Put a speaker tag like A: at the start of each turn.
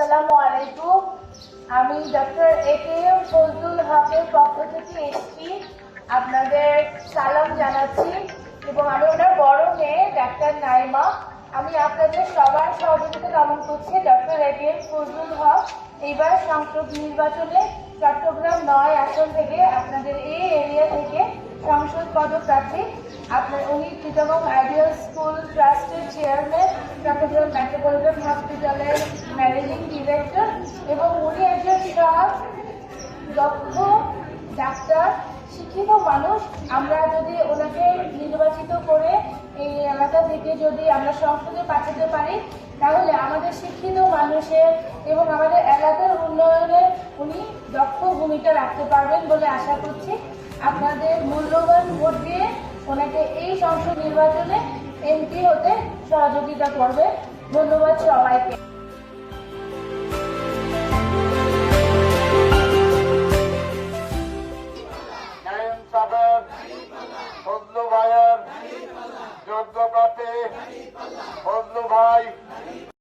A: আসসালামু আলাইকুম। আমি doctor A K M Fazlul হকের পক্ষ থেকে এসছি। আপনাদের সালাম জানাচ্ছি এবং আমি ওনার বড় মেয়ে, ডাক্তার নাইমা। আমি আপনাদের সবার সহযোগিতা কামন করছি ডক্টর এ কে ফজলুল হক। এইবার সংসদ নির্বাচনে চট্টগ্রাম নয় আসন থেকে আপনাদের এই এরিয়া থেকে সংসদ পদপ্রার্থী, আপনার উনি চিটাগং আইডিয়াল স্কুল ট্রাস্টের চেয়ারম্যান চট্টগ্রাম মেট্রোপলিটন হসপিটালের ম্যানেজিং দক্ষ ডাক্তার, শিক্ষিত মানুষ। আমরা যদি ওনাকে নির্বাচিত করে এই এলাকা থেকে যদি আমরা সংসদে পাঠাতে পারি, তাহলে আমাদের শিক্ষিত মানুষের এবং আমাদের এলাকার উন্নয়নে উনি দক্ষ ভূমিকা রাখতে পারবেন বলে আশা করছি। আপনাদের মূল্যবান ভোট দিয়ে ওনাকে এই সংসদ নির্বাচনে এমপি হতে সহযোগিতা করবে। ধন্যবাদ সবাইকে। বন্ধু ভাই।